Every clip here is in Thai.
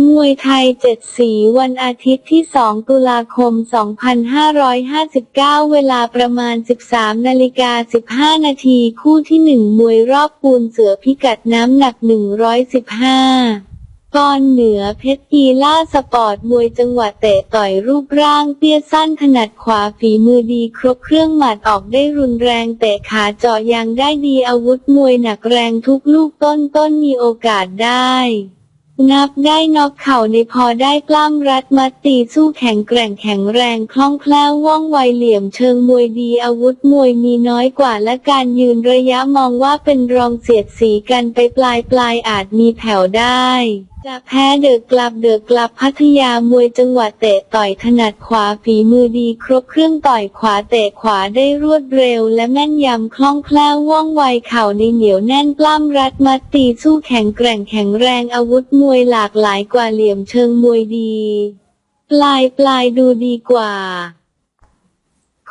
มวยไทยเจ็ดสีวันอาทิตย์ที่ 2 ตุลาคม 2559 เวลาประมาณ 13นาฬิกา15 นาทีคู่ที่ 1 มวยรอบปูนเสือพิกัดน้ำหนัก 115ปอนเหนือเพชรกีล่าสปอร์ตมวยจังหวะเตะต่อยรูปร่างเตี้ยสั้นถนัดขวาฝีมือดีครบเครื่องหมัดออกได้รุนแรงเตะขาเจาะยางได้ดีอาวุธมวยหนักแรงทุกลูกต้นต้นมีโอกาสได้ นับได้น็อกเข่าในพอได้กล้ามรัดมัดตีสู้แข็งแกร่งแข็งแรงคล่องแคล่วว่องไวเหลี่ยมเชิงมวยดีอาวุธมวยมีน้อยกว่าและการยืนระยะมองว่าเป็นรองเสียดสีกันไปปลายปลายอาจมีแผ่วได้ จะแพ้เดือกลับเดือกกลับพัทยามวยจังหวะเตะต่อยถนัดขวาฝีมือดีครบเครื่องต่อยขวาเตะขวาได้รวดเร็วและแม่นยำคล่องแคล่วว่องไวเข่าในเหนียวแน่นปล้ำรัดมัดตีสู้แข็งแกร่งแข็งแรงอาวุธมวยหลากหลายกว่าเหลี่ยมเชิงมวยดี ปลายปลายดูดีกว่า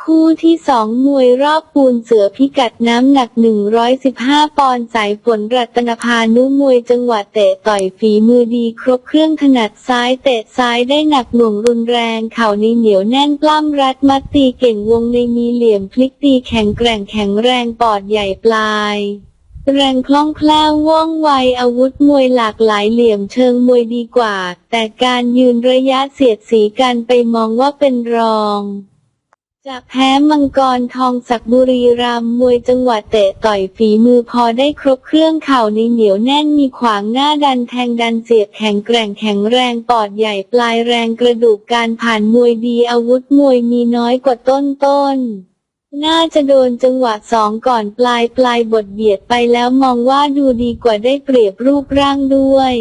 คู่ที่สองมวยรอบปูนเสือพิกัดน้ำหนัก 115 ปอนด์สายฝนรัตนพานุมวยจังหวะเตะต่อยฝีมือดีครบเครื่องถนัดซ้ายเตะซ้ายได้หนักหน่วงรุนแรงเข่าในเหนียวแน่นปล้ำรัดมัดตีเก่งวงในมีเหลี่ยมพลิกตีแข็งแกร่งแข็งแรงปอดใหญ่ปลายแรงคล่องแคล่วว่องไวอาวุธมวยหลากหลายเหลี่ยมเชิงมวยดีกว่า แต่การยืนระยะเสียดสีกันไปมองว่าเป็นรอง จะแพ้มังกรทองศักบุรีรัมมวยจังหวะเตะต่อยฝีมือพอได้ครบเครื่องเข่าในเหนียวแน่นมีขวางหน้าดันแทงดันเสียบแข็งแกร่งแข็งแรงปอดใหญ่ปลายแรงกระดูกการผ่านมวยดีอาวุธมวยมีน้อยกว่าต้นต้นน่าจะโดนจังหวะสองก่อนปลายปลายบทเบียดไปแล้วมองว่าดูดีกว่าได้เปรียบรูปร่างด้วย